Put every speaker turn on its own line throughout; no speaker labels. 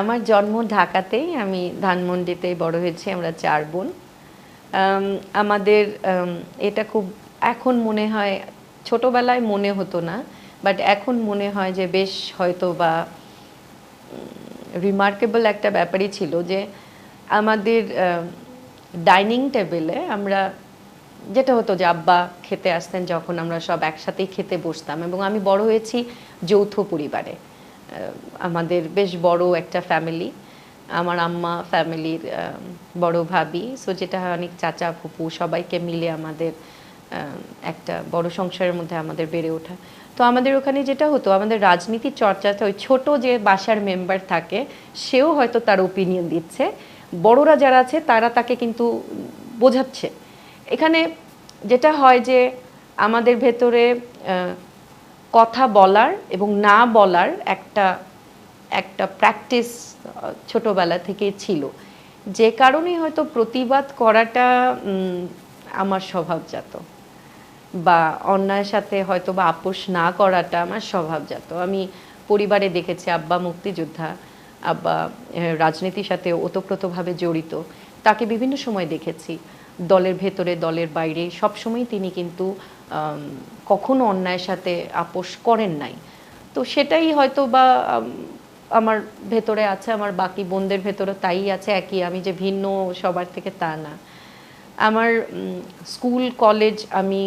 আমার জন্ম ঢাকাতেই, আমি ধানমন্ডিতেই বড় হয়েছি, আমরা চার বোন। আমাদের এটা খুব, এখন মনে হয়, ছোটবেলায় মনে হতো না বাট এখন মনে হয় যে বেশ হয়তো বা রিমার্কেবল একটা ব্যাপারই ছিল যে আমাদের ডাইনিং টেবিলে আমরা, যেটা হতো যে আব্বা খেতে আসতেন যখন আমরা সব একসাথেই খেতে বসতাম, এবং আমি বড় হয়েছি যৌথ পরিবারে। আমাদের বেশ বড় একটা ফ্যামিলি আমার আম্মা ফ্যামিলির বড় ভাবি। সো যেটা হয় অনেক চাচা ফুপু, সবাইকে মিলে আমাদের একটা বড় সংসারের মধ্যে আমাদের বেড়ে ওঠা। তো আমাদের ওখানে যেটা হতো, আমাদের রাজনীতির চর্চাতে ওই ছোট যে বাসার মেম্বার থাকে, সেও হয়তো তার ওপিনিয়ন দিচ্ছে। বড়রা যারা আছে, তারা তাকে কিন্তু বোঝাচ্ছে। এখানে যেটা হয় যে, আমাদের ভেতরে কথা বলার এবং না বলার একটা একটা প্র্যাকটিস ছোটবেলা থেকেই ছিল। যে কারণে হয়তো প্রতিবাদ করাটা আমার স্বভাবজাত। বা অন্যায়ের সাথে হয়তো বা আপোষ না করাটা আমার স্বভাবজাত। আমি পরিবারে দেখেছি আব্বা মুক্তিযোদ্ধা, আব্বা রাজনীতির সাথে ওতপ্রোতভাবে জড়িত। তাকে বিভিন্ন সময় দেখেছি। দলের ভেতরে, দলের বাইরে সবসময় তিনি কিন্তু কখনো অন্যায়ের সাথে আপোষ করেন নাই। তো সেটাই হয়তো বা আমার ভেতরে আছে, আমার বাকি বোনদের ভেতরে তাই আছে, একই, আমি যে ভিন্ন, সবার থেকে তা না। আমার স্কুল, কলেজ, আমি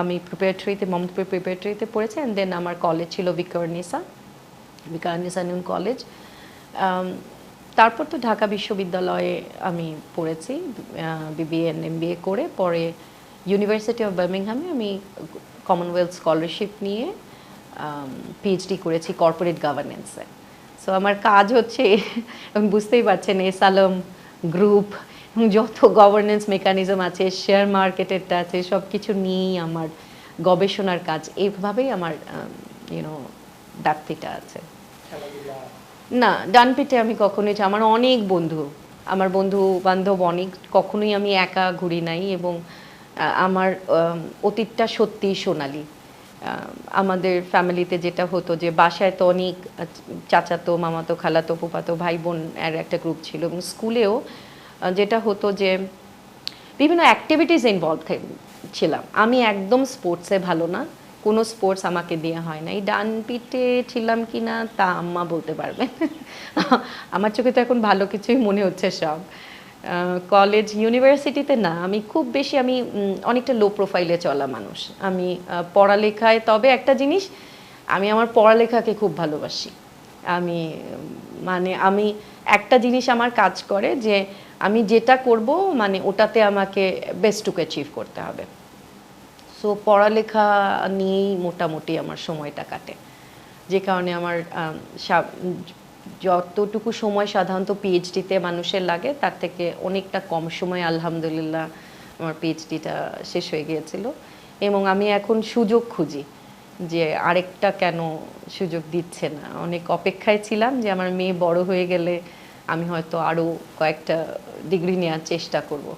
আমি প্রিপারেটরিতে মমতাপুর প্রিপারেটরিতে পড়েছি অ্যান্ড দেন আমার কলেজ ছিল বিকারনিসা বিকারনিসা নুন কলেজ। তারপর তো ঢাকা বিশ্ববিদ্যালয়ে আমি পড়েছি বিবিএ এম করে। পরে ইউনিভার্সিটি অফ বার্মিংহামে আমি কমনওয়েলথ স্কলারশিপ নিয়ে পিএইচডি করেছি কর্পোরেট গভর্নেন্সে সো আমার কাজ হচ্ছে, এবং বুঝতেই পারছেন এস আলম গ্রুপ যত গভর্নেন্স মেকানিজম আছে শেয়ার মার্কেটেরটা আছে সব কিছু নিয়েই আমার গবেষণার কাজ। এইভাবেই আমার ইউনো ব্যাপ্তিটা আছে। না ডান পিঠে আমি কখনোই আমার অনেক বন্ধু, আমার বন্ধু বান্ধব অনেক, কখনোই আমি একা ঘুরি নাই এবং আমার অতীতটা সত্যিই সোনালি। আমাদের ফ্যামিলিতে যেটা হতো যে, বাসায় তো অনেক চাচাতো, মামাতো, খালাতো ফুপাতো ভাই বোন এর একটা গ্রুপ ছিল এবং স্কুলেও যেটা হতো যে, বিভিন্ন অ্যাক্টিভিটিস ইনভলভ ছিলাম। আমি একদম স্পোর্টসে ভালো না। কোনো স্পোর্টস আমাকে দেওয়া হয় না এই ডান পিঠে ছিলাম কি না, তা আম্মা বলতে পারবেন আমার চোখে তো এখন ভালো কিছুই মনে হচ্ছে সব। কলেজ ইউনিভার্সিটিতে না, আমি খুব বেশি, আমি অনেকটা লো প্রোফাইলে চলা মানুষ। আমি পড়ালেখায়, তবে একটা জিনিস, আমি আমার পড়ালেখাকে খুব ভালোবাসি। আমি মানে আমি, একটা জিনিস আমার কাজ করে যে, আমি যেটা করব মানে ওটাতে আমাকে বেস্টটুকু অ্যাচিভ করতে হবে। সো পড়ালেখা নিয়েই মোটামুটি আমার সময়টা কাটে। যে কারণে আমার আম, যতটুকু সময় সাধারণত পিএইচডিতে মানুষের লাগে তার থেকে অনেকটা কম সময় আলহামদুলিল্লাহ আমার পিএইচডিটা শেষ হয়ে গিয়েছিল। এবং আমি এখন সুযোগ খুঁজি যে আরেকটা কেন সুযোগ দিচ্ছে না। অনেক অপেক্ষায় ছিলাম যে আমার মেয়ে বড় হয়ে গেলে আমি হয়তো আরও কয়েকটা ডিগ্রি নেওয়ার চেষ্টা করব।